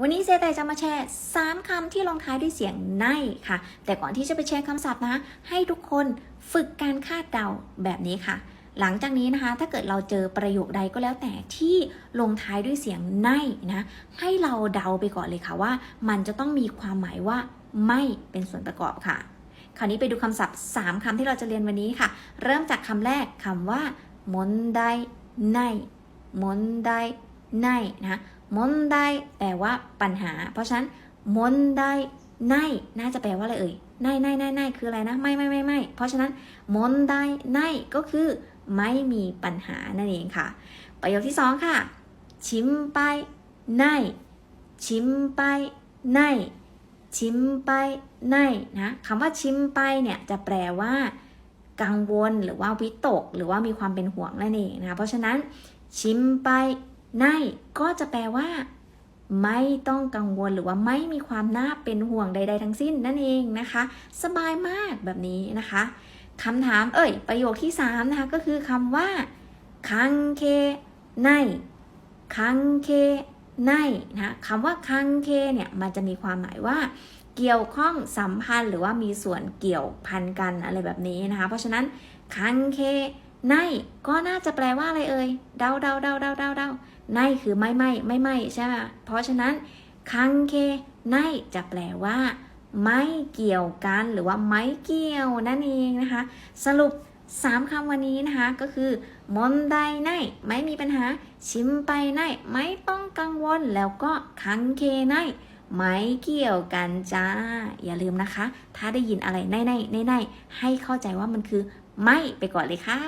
วันนี้เซไตจะมาแชร์ 3คำที่ลงท้ายด้วยเสียงในค่ะ แต่ก่อนที่จะไปแชร์คำศัพท์นะ ให้ทุกคนฝึกการคาดเดาแบบนี้ค่ะ หลังจากนี้นะคะ ถ้าเกิดเราเจอประโยคใดก็แล้วแต่ที่ลงท้ายด้วยเสียงในนะ ให้เราเดาไปก่อนเลยค่ะว่า มันจะต้องมีความหมายว่า ไม่เป็นส่วนประกอบค่ะ คราวนี้ไปดูคำศัพท์ 3คำที่เราจะเรียนวันนี้ค่ะ เริ่มจากคำแรกคำว่า มนไดในมนไดในนะ มนไดแปลว่าปัญหา เพราะฉะนั้นมนไดในน่าจะแปลว่าอะไรเอ่ยในในในในคืออะไรนะ ไม่ไม่ไม่ไม่เพราะฉะนั้นมนไดในก็คือไม่มีปัญหานั่นเองค่ะ ประโยคที่สองค่ะ ชิมไปในชิมไปในชิมไปในนะคำว่าชิมไปเนี่ยจะแปลว่า กังวลหรือว่าวิตก หรือว่ามีความเป็นห่วงนั่นเองนะเพราะฉะนั้นชิมไป ในก็จะแปลว่า ไม่ต้องกังวลหรือว่าไม่มีความน่าเป็นห่วงใด ๆ ทั้งสิ้นนั่นเองนะคะ สบายมากแบบนี้นะคะคำถามเอ่ย ประโยคที่3นะคะก็คือคำว่าคังเคในคังเคในนะคำว่าคังเคเนี่ยมันจะมีความหมายว่า เกี่ยวข้องสัมพันธ์หรือว่ามีส่วนเกี่ยวพันกันอะไรแบบนี้นะคะ เพราะฉะนั้นคังเค ในก็น่าจะแปลว่าอะไรเอ่ยเดาเดาเดาเดาเดาเดาในคือไม่ไม่ไม่ไม่ใช่ไหมเพราะฉะนั้นคังเคในจะแปลว่า ไม่เกี่ยวกันหรือว่าไม่เกี่ยวนั่นเองนะคะ สรุป3คำวันนี้นะคะก็คือมนไดในไม่มีปัญหา ชิมไปในไม่ต้องกังวลแล้วก็คังเคใน ไม่เกี่ยวกันจ้า อย่าลืมนะคะ ถ้าได้ยินอะไรในในในในให้เข้าใจว่ามันคือ ไม่ไปก่อนเลยค่ะ